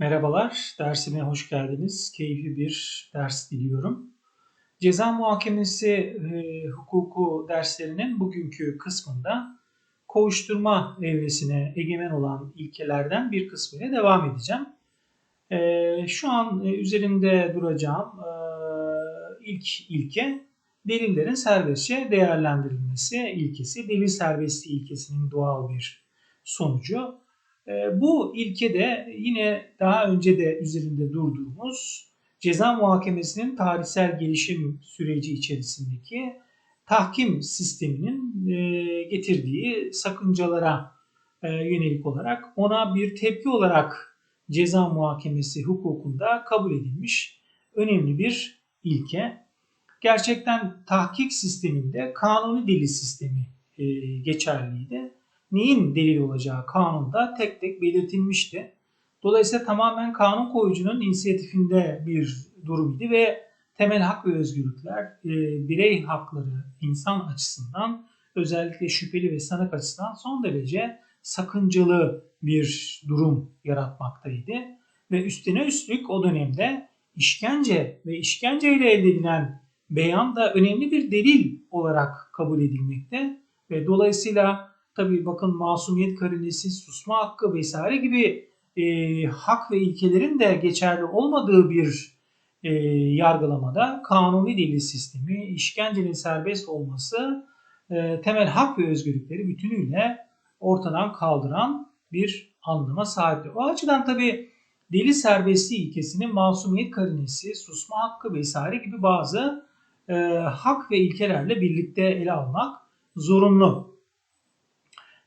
Merhabalar, dersime hoş geldiniz. Keyifli bir ders diliyorum. Ceza muhakemesi e, hukuku derslerinin bugünkü kısmında kovuşturma evresine egemen olan ilkelerden bir kısmıyla devam edeceğim. E, şu an e, üzerinde duracağım e, ilk ilke delillerin serbestçe değerlendirilmesi ilkesi. Delil serbestliği ilkesinin doğal bir sonucu. Ee, bu ilke de yine daha önce de üzerinde durduğumuz ceza muhakemesinin tarihsel gelişim süreci içerisindeki tahkim sisteminin e, getirdiği sakıncalara e, yönelik olarak ona bir tepki olarak ceza muhakemesi hukukunda kabul edilmiş önemli bir ilke. Gerçekten tahkik sisteminde kanuni delil sistemi e, geçerliydi neyin delil olacağı kanunda tek tek belirtilmişti. Dolayısıyla tamamen kanun koyucunun inisiyatifinde bir durum idi ve temel hak ve özgürlükler, e, birey hakları insan açısından özellikle şüpheli ve sanık açısından son derece sakıncalı bir durum yaratmaktaydı. Ve üstüne üstlük o dönemde işkence ve işkenceyle elde edilen beyan da önemli bir delil olarak kabul edilmekte ve dolayısıyla Tabii bakın masumiyet karinesi, susma hakkı vesaire gibi e, hak ve ilkelerin de geçerli olmadığı bir e, yargılamada kanuni delil sistemi, işkencenin serbest olması e, temel hak ve özgürlükleri bütünüyle ortadan kaldıran bir anlama sahiptir. O açıdan tabii delil serbestliği ilkesinin masumiyet karinesi, susma hakkı vesaire gibi bazı e, hak ve ilkelerle birlikte ele almak zorunlu.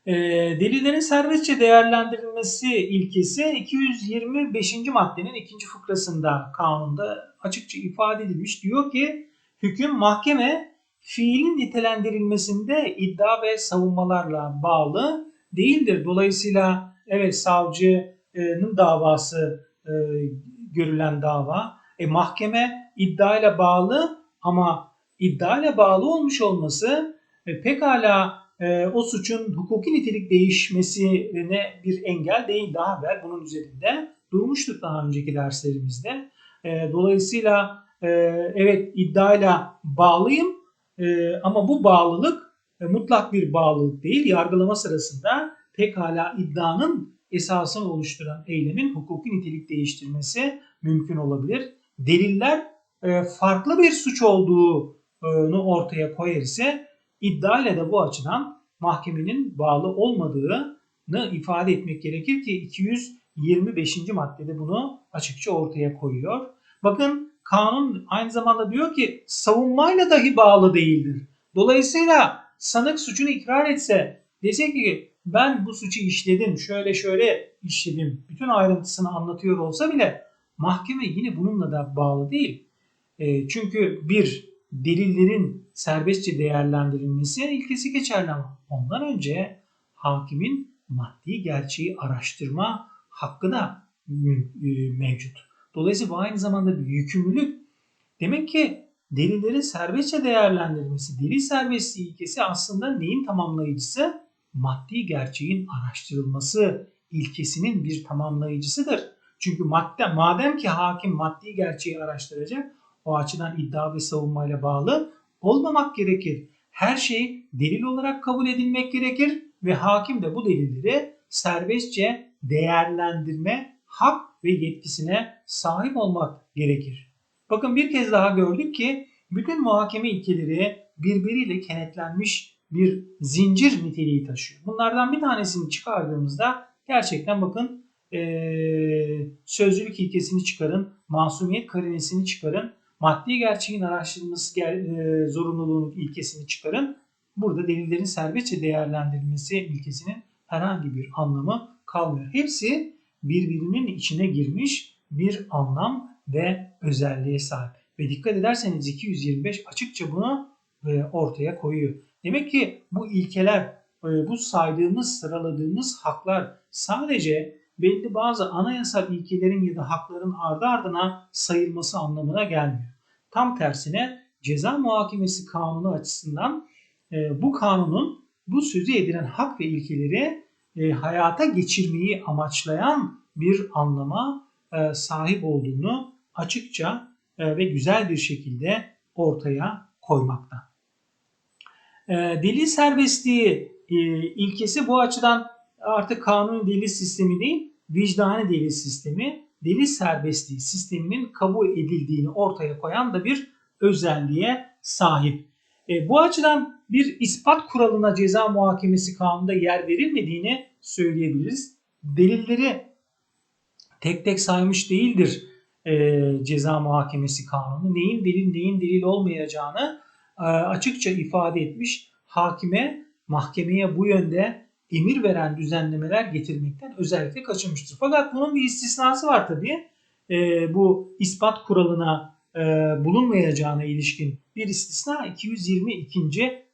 E, delillerin serbestçe değerlendirilmesi ilkesi 225. maddenin ikinci fıkrasında kanunda açıkça ifade edilmiş. Diyor ki hüküm mahkeme fiilin nitelendirilmesinde iddia ve savunmalarla bağlı değildir. Dolayısıyla evet savcının davası e, görülen dava. E, mahkeme iddiayla bağlı ama iddiayla bağlı olmuş olması e, pekala e, o suçun hukuki nitelik değişmesine bir engel değil. Daha evvel bunun üzerinde durmuştuk daha önceki derslerimizde. E, dolayısıyla e, evet iddiayla bağlıyım e, ama bu bağlılık e, mutlak bir bağlılık değil. Yargılama sırasında pekala iddianın esasını oluşturan eylemin hukuki nitelik değiştirmesi mümkün olabilir. Deliller e, farklı bir suç olduğunu ortaya koyar ise İddia ile de bu açıdan mahkemenin bağlı olmadığını ifade etmek gerekir ki 225. maddede bunu açıkça ortaya koyuyor. Bakın kanun aynı zamanda diyor ki savunmayla dahi bağlı değildir. Dolayısıyla sanık suçunu ikrar etse dese ki ben bu suçu işledim şöyle şöyle işledim bütün ayrıntısını anlatıyor olsa bile mahkeme yine bununla da bağlı değil. E, çünkü bir delillerin serbestçe değerlendirilmesi ilkesi geçerli ama ondan önce hakimin maddi gerçeği araştırma hakkı da e, mevcut. Dolayısıyla bu aynı zamanda bir yükümlülük. Demek ki delillerin serbestçe değerlendirilmesi, delil serbestliği ilkesi aslında neyin tamamlayıcısı? Maddi gerçeğin araştırılması ilkesinin bir tamamlayıcısıdır. Çünkü madde, madem ki hakim maddi gerçeği araştıracak, o açıdan iddia ve savunmayla bağlı olmamak gerekir. Her şey delil olarak kabul edilmek gerekir ve hakim de bu delilleri serbestçe değerlendirme hak ve yetkisine sahip olmak gerekir. Bakın bir kez daha gördük ki bütün muhakeme ilkeleri birbiriyle kenetlenmiş bir zincir niteliği taşıyor. Bunlardan bir tanesini çıkardığımızda gerçekten bakın ee, sözlülük ilkesini çıkarın, masumiyet karinesini çıkarın maddi gerçeğin araştırılması e, zorunluluğunun ilkesini çıkarın. Burada delillerin serbestçe değerlendirilmesi ilkesinin herhangi bir anlamı kalmıyor. Hepsi birbirinin içine girmiş bir anlam ve özelliğe sahip. Ve dikkat ederseniz 225 açıkça bunu e, ortaya koyuyor. Demek ki bu ilkeler, e, bu saydığımız, sıraladığımız haklar sadece belli bazı anayasal ilkelerin ya da hakların ardı ardına sayılması anlamına gelmiyor. Tam tersine ceza muhakemesi kanunu açısından e, bu kanunun bu sözü edilen hak ve ilkeleri e, hayata geçirmeyi amaçlayan bir anlama e, sahip olduğunu açıkça e, ve güzel bir şekilde ortaya koymakta. E, delil serbestliği e, ilkesi bu açıdan artık kanuni delil sistemi değil, vicdani delil sistemi, delil serbestliği sisteminin kabul edildiğini ortaya koyan da bir özelliğe sahip. E, bu açıdan bir ispat kuralına ceza muhakemesi kanununda yer verilmediğini söyleyebiliriz. Delilleri tek tek saymış değildir e, ceza muhakemesi kanunu. Neyin delil neyin delil olmayacağını e, açıkça ifade etmiş. Hakime, mahkemeye bu yönde emir veren düzenlemeler getirmekten özellikle kaçınmıştır. Fakat bunun bir istisnası var tabii. E, bu ispat kuralına e, bulunmayacağına ilişkin bir istisna 222.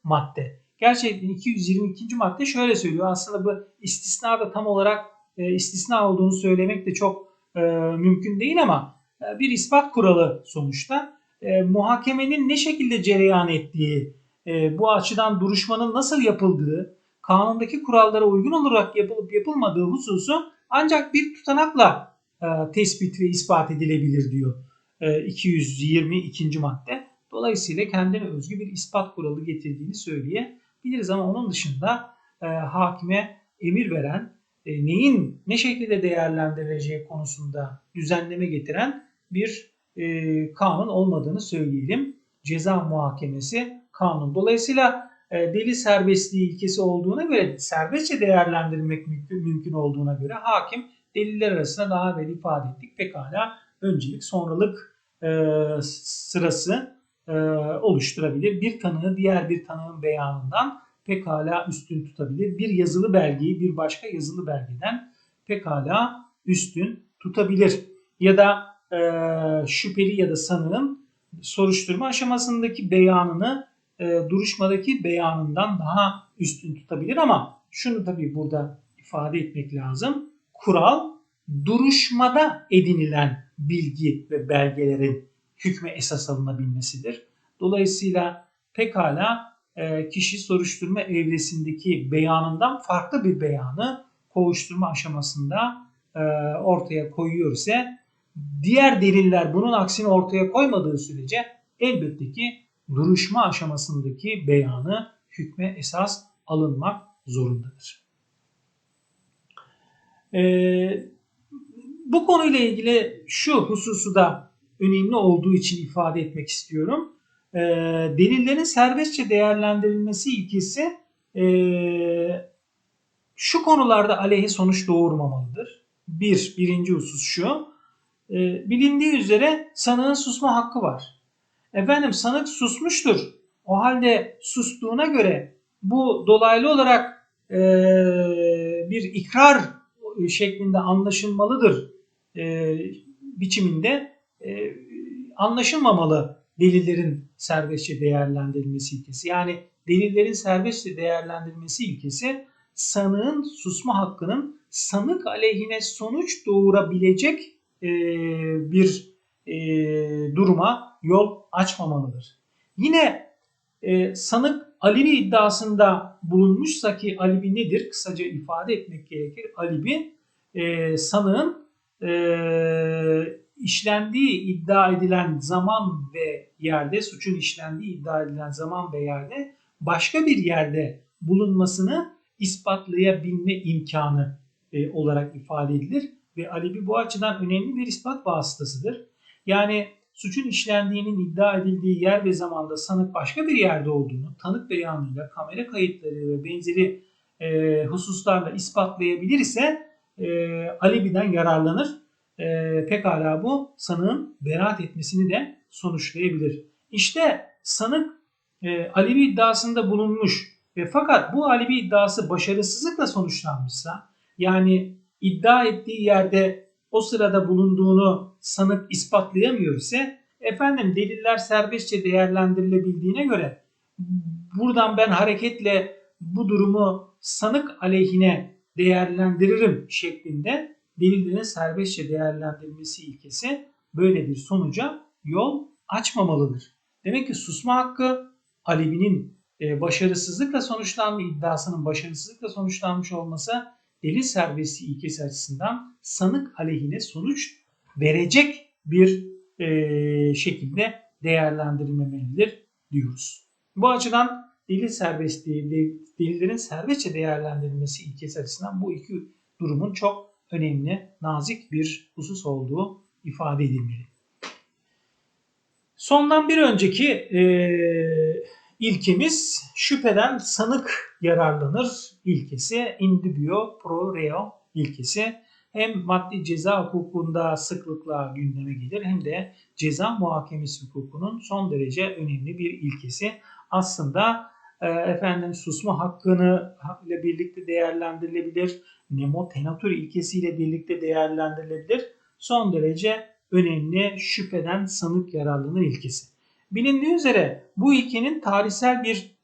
madde. Gerçekten 222. madde şöyle söylüyor. Aslında bu istisna da tam olarak e, istisna olduğunu söylemek de çok e, mümkün değil ama e, bir ispat kuralı sonuçta. E, muhakemenin ne şekilde cereyan ettiği, e, bu açıdan duruşmanın nasıl yapıldığı, kanundaki kurallara uygun olarak yapılıp yapılmadığı hususu ancak bir tutanakla e, tespit ve ispat edilebilir diyor. 222. E, madde. Dolayısıyla kendine özgü bir ispat kuralı getirdiğini söyleyebiliriz ama onun dışında e, hakime emir veren, e, neyin ne şekilde değerlendirileceği konusunda düzenleme getiren bir e, kanun olmadığını söyleyelim. Ceza muhakemesi kanun. Dolayısıyla deli serbestliği ilkesi olduğuna göre serbestçe değerlendirmek mümkün, mümkün olduğuna göre hakim deliller arasında daha evvel ifade ettik. Pekala öncelik sonralık e, sırası e, oluşturabilir. Bir tanığı diğer bir tanığın beyanından pekala üstün tutabilir. Bir yazılı belgeyi bir başka yazılı belgeden pekala üstün tutabilir. Ya da e, şüpheli ya da sanığın soruşturma aşamasındaki beyanını e, duruşmadaki beyanından daha üstün tutabilir ama şunu tabii burada ifade etmek lazım. Kural duruşmada edinilen bilgi ve belgelerin hükme esas alınabilmesidir. Dolayısıyla pekala e, kişi soruşturma evresindeki beyanından farklı bir beyanı kovuşturma aşamasında e, ortaya koyuyor ise diğer deliller bunun aksini ortaya koymadığı sürece elbette ki duruşma aşamasındaki beyanı hükme esas alınmak zorundadır. Ee, bu konuyla ilgili şu hususu da önemli olduğu için ifade etmek istiyorum. Ee, delillerin serbestçe değerlendirilmesi ilkesi e, şu konularda aleyhe sonuç doğurmamalıdır. Bir, birinci husus şu. E, bilindiği üzere sanığın susma hakkı var. Efendim sanık susmuştur. O halde sustuğuna göre bu dolaylı olarak e, bir ikrar şeklinde anlaşılmalıdır e, biçiminde e, anlaşılmamalı delillerin serbestçe değerlendirilmesi ilkesi. Yani delillerin serbestçe değerlendirilmesi ilkesi sanığın susma hakkının sanık aleyhine sonuç doğurabilecek e, bir e, duruma yol açmamalıdır. Yine e, sanık alibi iddiasında bulunmuşsa ki alibi nedir? Kısaca ifade etmek gerekir. Alibi e, sanığın e, işlendiği iddia edilen zaman ve yerde, suçun işlendiği iddia edilen zaman ve yerde başka bir yerde bulunmasını ispatlayabilme imkanı e, olarak ifade edilir ve alibi bu açıdan önemli bir ispat vasıtasıdır. Yani suçun işlendiğinin iddia edildiği yer ve zamanda sanık başka bir yerde olduğunu tanık beyanıyla, kamera kayıtları ve benzeri e, hususlarla ispatlayabilir ise e, alibiden yararlanır. E, pekala bu sanığın beraat etmesini de sonuçlayabilir. İşte sanık e, alibi iddiasında bulunmuş ve fakat bu alibi iddiası başarısızlıkla sonuçlanmışsa yani iddia ettiği yerde o sırada bulunduğunu sanık ispatlayamıyor ise efendim deliller serbestçe değerlendirilebildiğine göre buradan ben hareketle bu durumu sanık aleyhine değerlendiririm şeklinde delillerin serbestçe değerlendirilmesi ilkesi böyle bir sonuca yol açmamalıdır. Demek ki susma hakkı alibinin e, başarısızlıkla sonuçlanma iddiasının başarısızlıkla sonuçlanmış olması delil serbestliği ilkesi açısından sanık aleyhine sonuç verecek bir e, şekilde değerlendirilmemelidir diyoruz. Bu açıdan delil serbestliği, delillerin serbestçe değerlendirilmesi ilkesi açısından bu iki durumun çok önemli, nazik bir husus olduğu ifade edilmeli. Sondan bir önceki e, ilkemiz şüpheden sanık yararlanır ilkesi, indubio pro reo ilkesi hem maddi ceza hukukunda sıklıkla gündeme gelir hem de ceza muhakemesi hukukunun son derece önemli bir ilkesi. Aslında e, efendim susma hakkını ile birlikte değerlendirilebilir. Nemo tenatur ilkesiyle birlikte değerlendirilebilir. Son derece önemli şüpheden sanık yararlanır ilkesi. Bilindiği üzere bu ilkenin tarihsel bir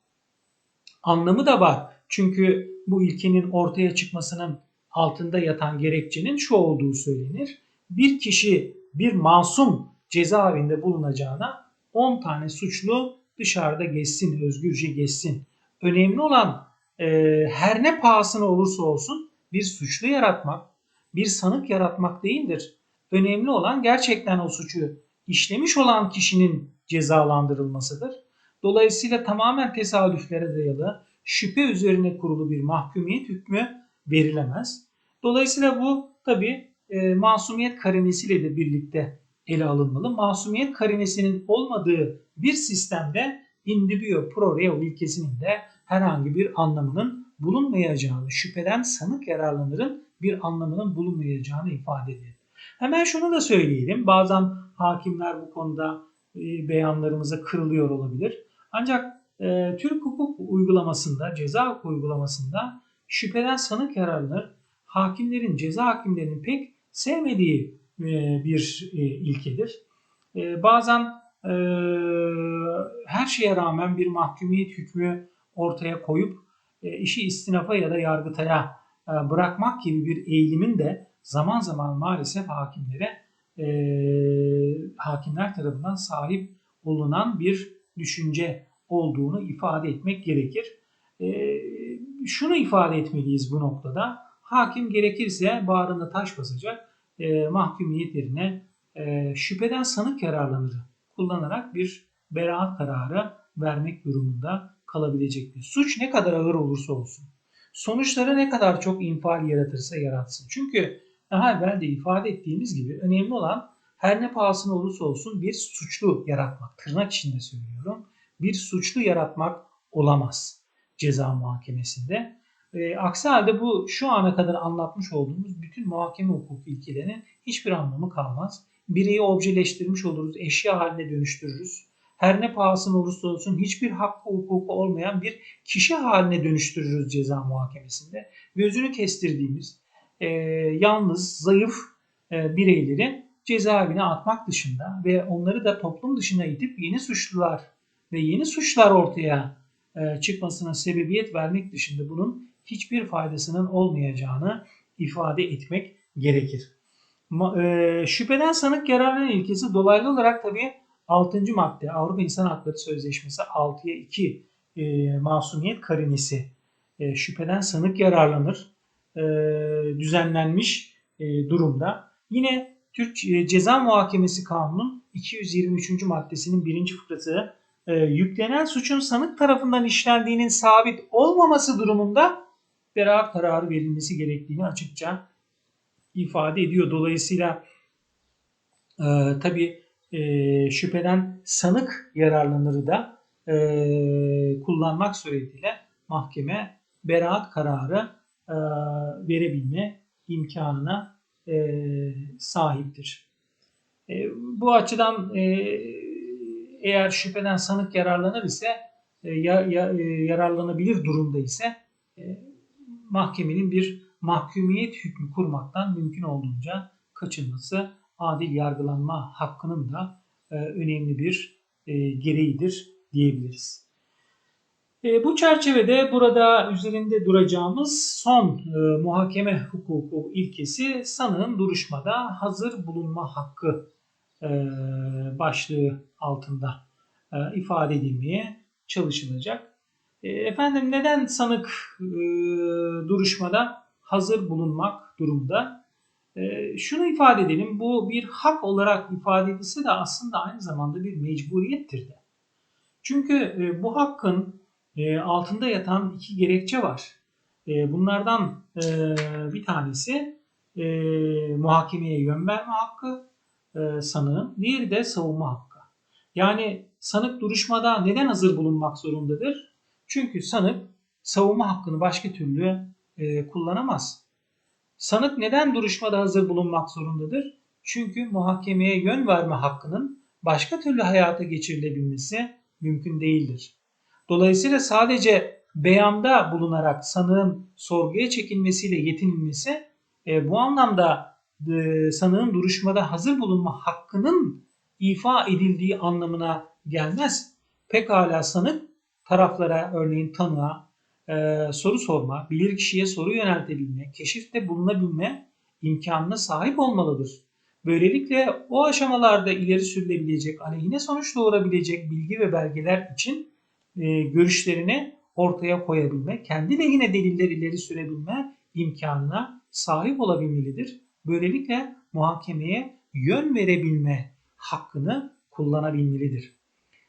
anlamı da var. Çünkü bu ilkenin ortaya çıkmasının altında yatan gerekçenin şu olduğu söylenir. Bir kişi bir masum cezaevinde bulunacağına 10 tane suçlu dışarıda geçsin, özgürce geçsin. Önemli olan e, her ne pahasına olursa olsun bir suçlu yaratmak, bir sanık yaratmak değildir. Önemli olan gerçekten o suçu işlemiş olan kişinin cezalandırılmasıdır. Dolayısıyla tamamen tesadüflere dayalı, şüphe üzerine kurulu bir mahkumiyet hükmü verilemez. Dolayısıyla bu tabi e, masumiyet karinesiyle de birlikte ele alınmalı. Masumiyet karinesinin olmadığı bir sistemde indibio pro reo ilkesinin de herhangi bir anlamının bulunmayacağını, şüpheden sanık yararlanırın bir anlamının bulunmayacağını ifade edilir. Hemen şunu da söyleyelim. Bazen hakimler bu konuda beyanlarımıza kırılıyor olabilir. Ancak e, Türk hukuk uygulamasında, ceza hukuk uygulamasında şüpheden sanık yararlanır. Hakimlerin, ceza hakimlerinin pek sevmediği e, bir e, ilkedir. E, bazen e, her şeye rağmen bir mahkumiyet hükmü ortaya koyup e, işi istinafa ya da yargıtaya e, bırakmak gibi bir eğilimin de zaman zaman maalesef hakimlere e, hakimler tarafından sahip olunan bir düşünce olduğunu ifade etmek gerekir. E, şunu ifade etmeliyiz bu noktada. Hakim gerekirse bağrına taş basacak e, mahkumiyet yerine e, şüpheden sanık yararlanırı kullanarak bir beraat kararı vermek durumunda kalabilecektir. Suç ne kadar ağır olursa olsun. Sonuçları ne kadar çok infial yaratırsa yaratsın. Çünkü daha evvel de ifade ettiğimiz gibi önemli olan her ne pahasına olursa olsun bir suçlu yaratmak. Tırnak içinde söylüyorum. Bir suçlu yaratmak olamaz ceza muhakemesinde. E, aksi halde bu şu ana kadar anlatmış olduğumuz bütün muhakeme hukuku ilkelerinin hiçbir anlamı kalmaz. Bireyi objeleştirmiş oluruz, eşya haline dönüştürürüz. Her ne pahasına olursa olsun hiçbir hakkı hukuku olmayan bir kişi haline dönüştürürüz ceza muhakemesinde. Gözünü kestirdiğimiz, e, yalnız, zayıf e, bireyleri cezaevine atmak dışında ve onları da toplum dışına itip yeni suçlular ve yeni suçlar ortaya e, çıkmasına sebebiyet vermek dışında bunun hiçbir faydasının olmayacağını ifade etmek gerekir. E, şüpheden sanık yararının ilkesi dolaylı olarak tabii 6. madde Avrupa İnsan Hakları Sözleşmesi 6'ya 2 e, masumiyet karinesi şüpheden sanık yararlanır düzenlenmiş durumda. Yine Türk e, Ceza Muhakemesi Kanunu 223. maddesinin birinci fıkrası e, yüklenen suçun sanık tarafından işlendiğinin sabit olmaması durumunda beraat kararı verilmesi gerektiğini açıkça ifade ediyor. Dolayısıyla e, tabi e, şüpheden sanık yararlanırı da e, kullanmak suretiyle mahkeme beraat kararı e, verebilme imkanına e, sahiptir. E, bu açıdan e, eğer şüpheden sanık yararlanır ise e, ya, ya, e, yararlanabilir durumda ise e, mahkemenin bir mahkumiyet hükmü kurmaktan mümkün olduğunca kaçınması adil yargılanma hakkının da e, önemli bir e, gereğidir diyebiliriz. E, bu çerçevede burada üzerinde duracağımız son e, muhakeme hukuku ilkesi sanığın duruşmada hazır bulunma hakkı e, başlığı altında e, ifade edilmeye çalışılacak. E, efendim neden sanık duruşmada hazır bulunmak durumda? E, şunu ifade edelim, bu bir hak olarak ifade edilse de aslında aynı zamanda bir mecburiyettir de. Çünkü e, bu hakkın e, altında yatan iki gerekçe var. E, bunlardan e, bir tanesi e, muhakemeye yön verme hakkı e, sanığın, diğeri de savunma hakkı. Yani sanık duruşmada neden hazır bulunmak zorundadır? Çünkü sanık savunma hakkını başka türlü e, kullanamaz. Sanık neden duruşmada hazır bulunmak zorundadır? Çünkü muhakemeye yön verme hakkının başka türlü hayata geçirilebilmesi mümkün değildir. Dolayısıyla sadece beyanda bulunarak sanığın sorguya çekilmesiyle yetinilmesi e, bu anlamda e, sanığın duruşmada hazır bulunma hakkının ifa edildiği anlamına gelmez. Pekala sanık taraflara örneğin tanığa e, soru sorma, bilirkişiye soru yöneltebilme, keşifte bulunabilme imkanına sahip olmalıdır. Böylelikle o aşamalarda ileri sürülebilecek, aleyhine sonuç doğurabilecek bilgi ve belgeler için e, görüşlerini ortaya koyabilme, kendi lehine deliller ileri sürebilme imkanına sahip olabilmelidir. Böylelikle muhakemeye yön verebilme hakkını kullanabilmelidir.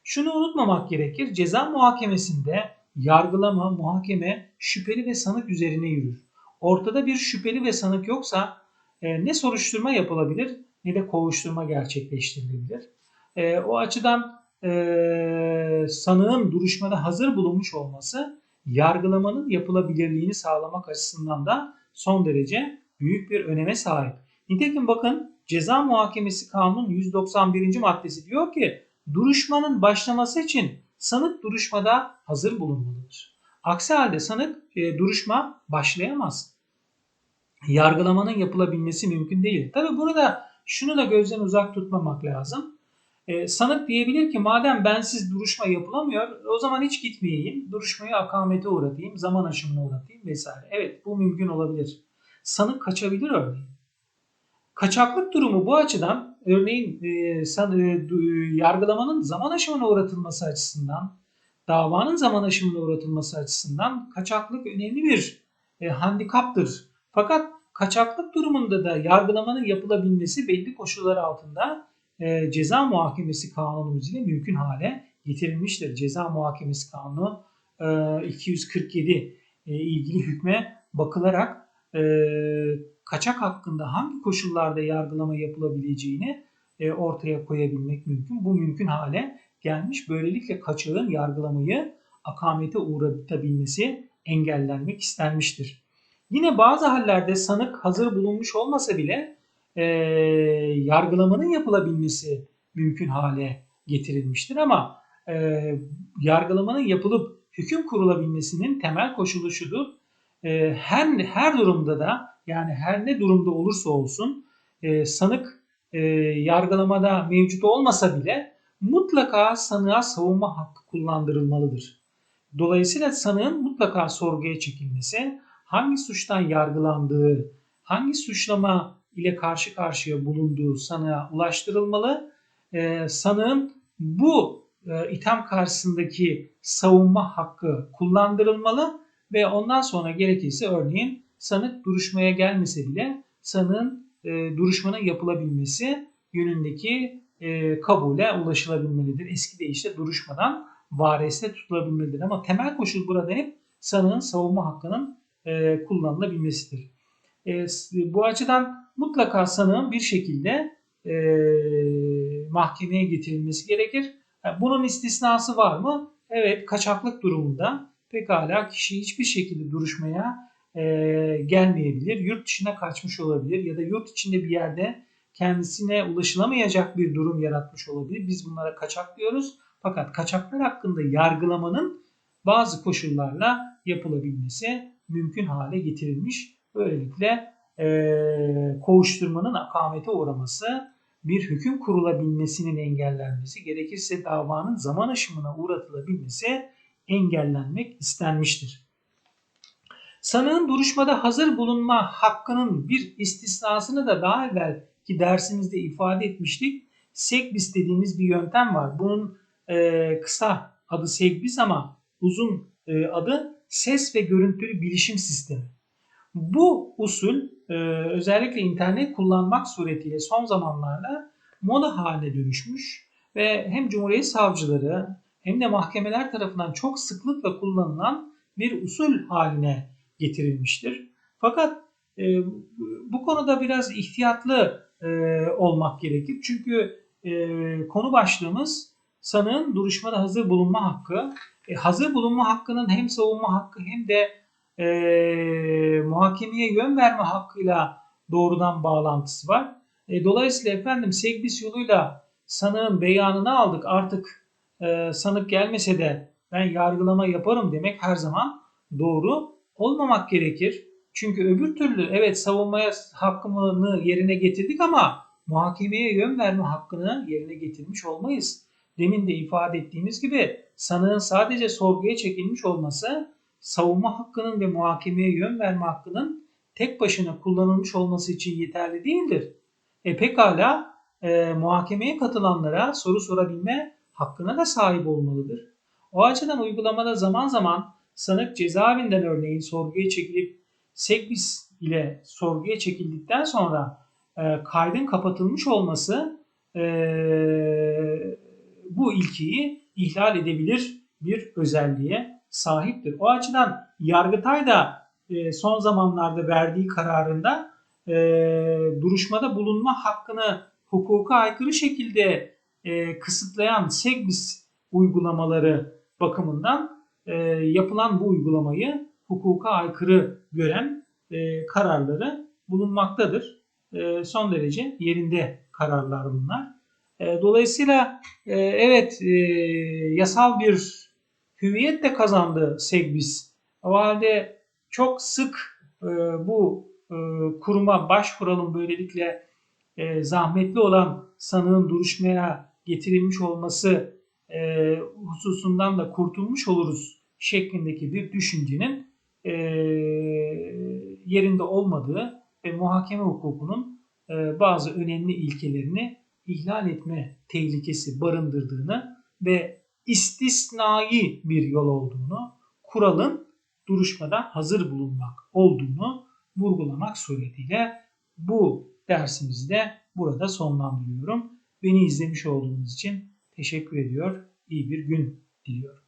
Şunu unutmamak gerekir. Ceza muhakemesinde yargılama, muhakeme şüpheli ve sanık üzerine yürür. Ortada bir şüpheli ve sanık yoksa e, ne soruşturma yapılabilir ne de kovuşturma gerçekleştirilebilir. E, o açıdan e, sanığın duruşmada hazır bulunmuş olması yargılamanın yapılabilirliğini sağlamak açısından da son derece büyük bir öneme sahip. Nitekim bakın Ceza Muhakemesi Kanunu 191. maddesi diyor ki duruşmanın başlaması için sanık duruşmada hazır bulunmalıdır. Aksi halde sanık e, duruşma başlayamaz. Yargılamanın yapılabilmesi mümkün değil. Tabi burada şunu da gözden uzak tutmamak lazım. E, sanık diyebilir ki madem bensiz duruşma yapılamıyor o zaman hiç gitmeyeyim. Duruşmayı akamete uğratayım, zaman aşımına uğratayım vesaire. Evet bu mümkün olabilir. Sanık kaçabilir örneğin. Kaçaklık durumu bu açıdan örneğin e, san, e, yargılamanın zaman aşımına uğratılması açısından, davanın zaman aşımına uğratılması açısından kaçaklık önemli bir e, handikaptır. Fakat kaçaklık durumunda da yargılamanın yapılabilmesi belli koşullar altında e, ceza muhakemesi kanunumuz ile mümkün hale getirilmiştir. Ceza muhakemesi kanunu e, 247 e, ilgili hükme bakılarak e, kaçak hakkında hangi koşullarda yargılama yapılabileceğini e, ortaya koyabilmek mümkün. Bu mümkün hale gelmiş. Böylelikle kaçağın yargılamayı akamete uğratabilmesi engellenmek istenmiştir. Yine bazı hallerde sanık hazır bulunmuş olmasa bile e, yargılamanın yapılabilmesi mümkün hale getirilmiştir ama e, yargılamanın yapılıp hüküm kurulabilmesinin temel koşulu şudur. E, her her durumda da yani her ne durumda olursa olsun e, sanık e, yargılamada mevcut olmasa bile mutlaka sanığa savunma hakkı kullandırılmalıdır. Dolayısıyla sanığın mutlaka sorguya çekilmesi, hangi suçtan yargılandığı, hangi suçlama ile karşı karşıya bulunduğu sanığa ulaştırılmalı. E, sanığın bu e, itham karşısındaki savunma hakkı kullandırılmalı ve ondan sonra gerekirse örneğin sanık duruşmaya gelmese bile sanığın e, duruşmanın yapılabilmesi yönündeki e, kabule ulaşılabilmelidir. Eski deyişle duruşmadan vareste tutulabilmelidir. Ama temel koşul burada hep sanığın savunma hakkının e, kullanılabilmesidir. E, bu açıdan mutlaka sanığın bir şekilde e, mahkemeye getirilmesi gerekir. Bunun istisnası var mı? Evet kaçaklık durumunda pekala kişi hiçbir şekilde duruşmaya e, gelmeyebilir. Yurt dışına kaçmış olabilir ya da yurt içinde bir yerde kendisine ulaşılamayacak bir durum yaratmış olabilir. Biz bunlara kaçak diyoruz. Fakat kaçaklar hakkında yargılamanın bazı koşullarla yapılabilmesi mümkün hale getirilmiş. Böylelikle e, kovuşturmanın akamete uğraması, bir hüküm kurulabilmesinin engellenmesi, gerekirse davanın zaman aşımına uğratılabilmesi engellenmek istenmiştir. Sanığın duruşmada hazır bulunma hakkının bir istisnasını da daha evvel ki dersimizde ifade etmiştik. Segbis dediğimiz bir yöntem var. Bunun e, kısa adı Segbis ama uzun e, adı ses ve görüntülü bilişim sistemi. Bu usul e, özellikle internet kullanmak suretiyle son zamanlarda moda haline dönüşmüş ve hem Cumhuriyet savcıları hem de mahkemeler tarafından çok sıklıkla kullanılan bir usul haline getirilmiştir. Fakat e, bu konuda biraz ihtiyatlı e, olmak gerekir. Çünkü e, konu başlığımız sanığın duruşmada hazır bulunma hakkı. E, hazır bulunma hakkının hem savunma hakkı hem de e, muhakemeye yön verme hakkıyla doğrudan bağlantısı var. E, dolayısıyla efendim segbis yoluyla sanığın beyanını aldık artık e, sanık gelmese de ben yargılama yaparım demek her zaman doğru olmamak gerekir. Çünkü öbür türlü evet savunmaya hakkını yerine getirdik ama muhakemeye yön verme hakkını yerine getirmiş olmayız. Demin de ifade ettiğimiz gibi sanığın sadece sorguya çekilmiş olması savunma hakkının ve muhakemeye yön verme hakkının tek başına kullanılmış olması için yeterli değildir. E pekala e, muhakemeye katılanlara soru sorabilme hakkına da sahip olmalıdır. O açıdan uygulamada zaman zaman sanık cezaevinden örneğin sorguya çekilip sekbis ile sorguya çekildikten sonra e, kaydın kapatılmış olması e, bu ilkiyi ihlal edebilir bir özelliğe sahiptir. O açıdan Yargıtay da e, son zamanlarda verdiği kararında e, duruşmada bulunma hakkını hukuka aykırı şekilde e, kısıtlayan segbis uygulamaları bakımından yapılan bu uygulamayı hukuka aykırı gören kararları bulunmaktadır. Son derece yerinde kararlar bunlar. Dolayısıyla evet yasal bir hüviyet de kazandı Segbis. O halde çok sık e, bu e, kuruma başvuralım böylelikle e, zahmetli olan sanığın duruşmaya getirilmiş olması e, hususundan da kurtulmuş oluruz şeklindeki bir düşüncenin e, yerinde olmadığı ve muhakeme hukukunun e, bazı önemli ilkelerini ihlal etme tehlikesi barındırdığını ve istisnai bir yol olduğunu, kuralın duruşmada hazır bulunmak olduğunu vurgulamak suretiyle bu dersimizi de burada sonlandırıyorum. Beni izlemiş olduğunuz için teşekkür ediyor. İyi bir gün diliyorum.